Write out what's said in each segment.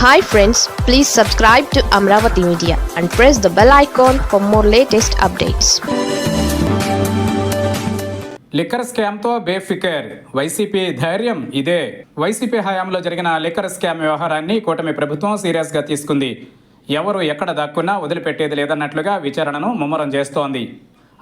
Hi friends please subscribe to Amaravati media and press the bell icon for more latest updates liquor స్కామ్తో బేఫికర్. YCP ధైర్యం ఇదే. YCP హయాంలో జరిగిన liquor scam వ్యవహారాన్ని కూటమి ప్రభుత్వం సీరియస్గా తీసుకుంది. ఎవరు ఎక్కడ దాక్కున్నా వదిలిపెట్టేది లేదన్నట్లుగా విచారణను ముమ్మరం చేస్తోంది.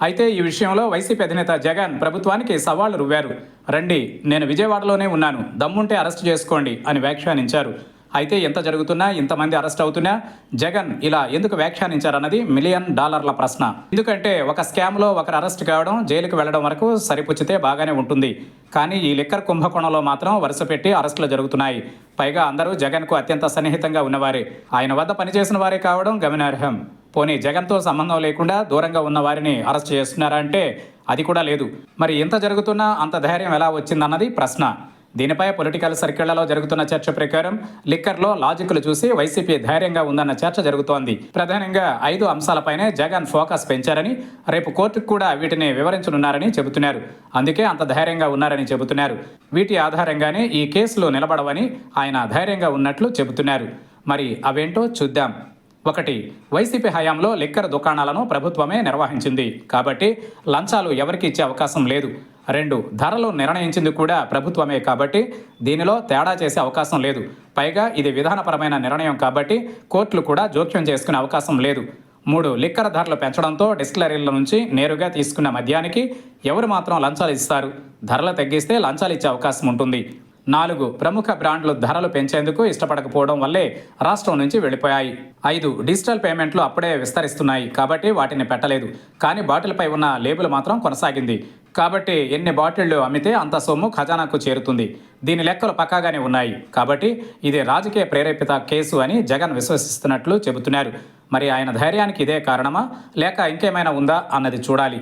అయితే ఈ విషయంలో వైసీపీ అధినేత జగన్ ప్రభుత్వానికి సవాళ్ళు రువ్వారు. రండి నేను విజయవాడలోనే ఉన్నాను. దమ్ముంటే అరెస్ట్ చేసుకోండి అని వ్యాఖ్యానించారు. అయితే ఎంత జరుగుతున్నా ఇంతమంది అరెస్ట్ అవుతున్నా జగన్ ఇలా ఎందుకు వ్యాఖ్యానించారన్నది మిలియన్ డాలర్ల ప్రశ్న. ఎందుకంటే ఒక స్కామ్లో ఒకరు అరెస్ట్ కావడం జైలుకు వెళ్ళడం వరకు సరిపుచ్చితే బాగానే ఉంటుంది. కానీ ఈ లిక్కర్ కుంభకోణంలో మాత్రం వరుస పెట్టి అరెస్టులు జరుగుతున్నాయి. పైగా అందరూ జగన్కు అత్యంత సన్నిహితంగా ఉన్నవారే. ఆయన వద్ద పనిచేసిన వారే కావడం గమనార్హం. పోనీ జగన్తో సంబంధం లేకుండా దూరంగా ఉన్న వారిని అరెస్ట్ చేస్తున్నారా అంటే అది కూడా లేదు. మరి ఎంత జరుగుతున్నా అంత ధైర్యం ఎలా వచ్చిందన్నది ప్రశ్న. దీనిపై పొలిటికల్ సర్కిళ్ళలో జరుగుతున్న చర్చ ప్రకారం లిక్కర్లో లాజిక్లు చూసి వైసీపీ ధైర్యంగా ఉందన్న చర్చ జరుగుతోంది. ప్రధానంగా ఐదు అంశాలపైనే జగన్ ఫోకస్ పెంచారని రేపు కోర్టుకు కూడా వీటిని వివరించనున్నారని చెబుతున్నారు. అందుకే అంత ధైర్యంగా ఉన్నారని చెబుతున్నారు. వీటి ఆధారంగానే ఈ కేసులు నిలబడవని ఆయన ధైర్యంగా ఉన్నట్లు చెబుతున్నారు. మరి అవేంటో చూద్దాం. ఒకటి వైసీపీ హయాంలో లిక్కర్ దుకాణాలను ప్రభుత్వమే నిర్వహించింది. కాబట్టి లంచాలు ఎవరికి ఇచ్చే అవకాశం లేదు. రెండు ధరలు నిర్ణయించింది కూడా ప్రభుత్వమే కాబట్టి దీనిలో తేడా చేసే అవకాశం లేదు. పైగా ఇది విధానపరమైన నిర్ణయం కాబట్టి కోర్టులు కూడా జోక్యం చేసుకునే అవకాశం లేదు. మూడు లిక్కర్ ధరలు పెంచడంతో డిస్టిలరీల నుంచి నేరుగా తీసుకున్న మద్యానికి ఎవరు మాత్రం లంచాలు ఇస్తారు? ధరలు తగ్గిస్తే లంచాలు ఇచ్చే అవకాశం ఉంటుంది. నాలుగు ప్రముఖ బ్రాండ్లు ధరలు పెంచేందుకు ఇష్టపడకపోవడం వల్లే రాష్ట్రం నుంచి వెళ్ళిపోయాయి. ఐదు డిజిటల్ పేమెంట్లు అప్పుడే విస్తరిస్తున్నాయి కాబట్టి వాటిని పెట్టలేదు. కానీ బాటిల్పై ఉన్న లేబుల్ మాత్రం కొనసాగింది. కాబట్టి ఎన్ని బాటిళ్ళు అమ్మితే అంత సొమ్ము ఖజానాకు చేరుతుంది. దీని లెక్కలు పక్కాగానే ఉన్నాయి. కాబట్టి ఇది రాజకీయ ప్రేరేపిత కేసు అని జగన్ విశ్వసిస్తున్నట్లు చెబుతున్నారు. మరి ఆయన ధైర్యానికి ఇదే కారణమా? లేక ఇంకేమైనా ఉందా? అన్నది చూడాలి.